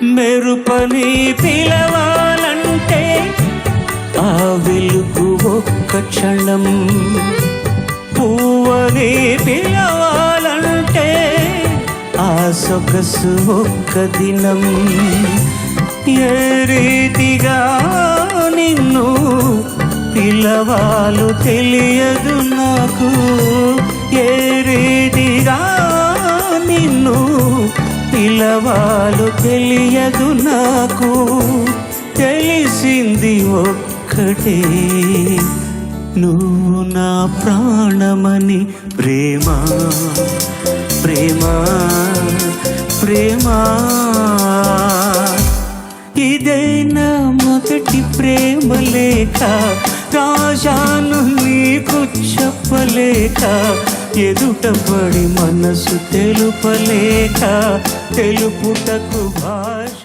మెరుపని పిలవాలంటే ఆ వెలుగు ఒక్క క్షణం పువ్వని పిలవాలంటే ఆ సొగసు ఒక్క దినం. ఏ రీతిగా నిన్ను పిలవాలు తెలియదు నాకు. ఏ రీతిగా పిలవాలు తెలియదు నాకు. తెలిసింది ఒక్కటే. నువ్వు నా ప్రాణమని ప్రేమ ప్రేమ ప్రేమ. ఇదైనా మొదటి ప్రేమ లేక రాజాను నీకు చెప్పలేక ఎదుటపడి మనసు తెలుపలేక తెలుపుటకు భాష